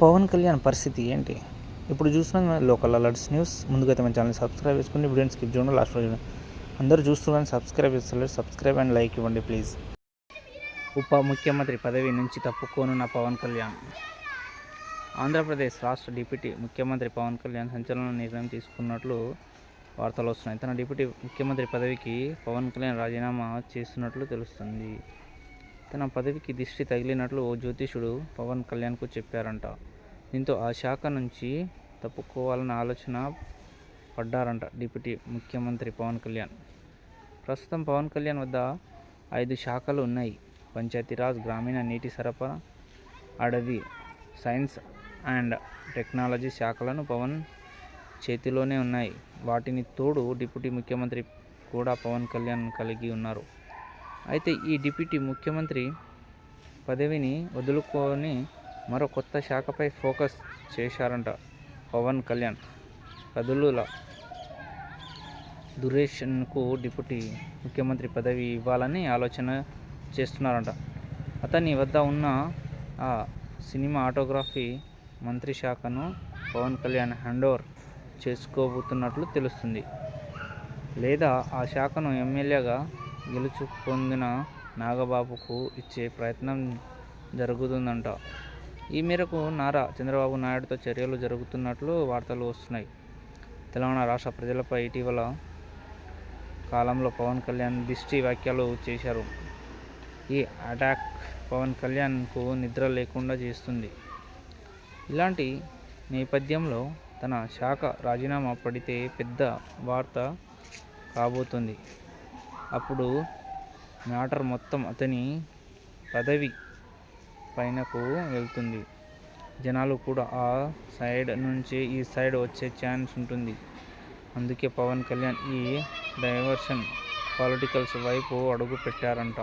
పవన్ కళ్యాణ్ పరిస్థితి ఏంటి? ఇప్పుడు చూస్తున్నాం లోకల్ అలర్ట్స్ న్యూస్. ముందుగా అయితే మన ఛానల్ సబ్స్క్రైబ్ చేసుకుని వీడియోని స్కిప్ చేయండి లాస్ట్ చూడండి. అందరూ చూస్తున్నారని సబ్స్క్రైబ్ చేస్తారు సబ్స్క్రైబ్ అండ్ లైక్ ఇవ్వండి ప్లీజ్. ఉప ముఖ్యమంత్రి పదవి నుంచి తప్పుకోనున్న పవన్ కళ్యాణ్. ఆంధ్రప్రదేశ్ రాష్ట్ర డిప్యూటీ ముఖ్యమంత్రి పవన్ కళ్యాణ్ సంచలన నిర్ణయం తీసుకున్నట్లు వార్తలు వస్తున్నాయి. తన డిప్యూటీ ముఖ్యమంత్రి పదవికి పవన్ కళ్యాణ్ రాజీనామా చేస్తున్నట్లు తెలుస్తుంది. తన పదవికి దిష్టి తగిలినట్లు ఓ జ్యోతిషుడు పవన్ కళ్యాణ్కు చెప్పారంట. దీంతో ఆ శాఖ నుంచి తప్పుకోవాలన్న ఆలోచన పడ్డారంట డిప్యూటీ ముఖ్యమంత్రి పవన్ కళ్యాణ్. ప్రస్తుతం పవన్ కళ్యాణ్ వద్ద ఐదు శాఖలు ఉన్నాయి. పంచాయతీరాజ్ గ్రామీణ నీటి సరఫరా అడవి సైన్స్ అండ్ టెక్నాలజీ శాఖలను పవన్ చేతిలోనే ఉన్నాయి. వాటిని తోడు డిప్యూటీ ముఖ్యమంత్రి కూడా పవన్ కళ్యాణ్ కలిగి ఉన్నారు. అయితే ఈ డిప్యూటీ ముఖ్యమంత్రి పదవిని వదులుకొని మరో కొత్త శాఖపై ఫోకస్ చేశారంట పవన్ కళ్యాణ్. కదులుల దురేషన్కు డిప్యూటీ ముఖ్యమంత్రి పదవి ఇవ్వాలని ఆలోచన చేస్తున్నారంట. అతని వద్ద ఉన్న ఆ సినిమా ఆటోగ్రఫీ మంత్రి శాఖను పవన్ కళ్యాణ్ హ్యాండోవర్ చేసుకోబోతున్నట్లు తెలుస్తుంది. లేదా ఆ శాఖను ఎమ్మెల్యేగా గెలుచుపొందిన నాగబాబుకు ఇచ్చే ప్రయత్నం జరుగుతుందంట. ఈ మేరకు నారా చంద్రబాబు నాయుడుతో చర్యలు జరుగుతున్నట్లు వార్తలు వస్తున్నాయి. తెలంగాణ రాష్ట్ర ప్రజలపై ఇటీవల కాలంలో పవన్ కళ్యాణ్ దిష్టి వ్యాఖ్యలు చేశారు. ఈ అటాక్ పవన్ కళ్యాణ్కు నిద్ర లేకుండా చేస్తుంది. ఇలాంటి నేపథ్యంలో తన శాఖ రాజీనామా పడితే పెద్ద వార్త కాబోతుంది. అప్పుడు మ్యాటర్ మొత్తం అతని పదవి పైనకు వెళ్తుంది. జనాలు కూడా ఆ సైడ్ నుంచి ఈ సైడ్ వచ్చే ఛాన్స్ ఉంటుంది. అందుకే పవన్ కళ్యాణ్ ఈ డైవర్షన్ పాలిటికల్స్ వైపు అడుగు పెట్టారంట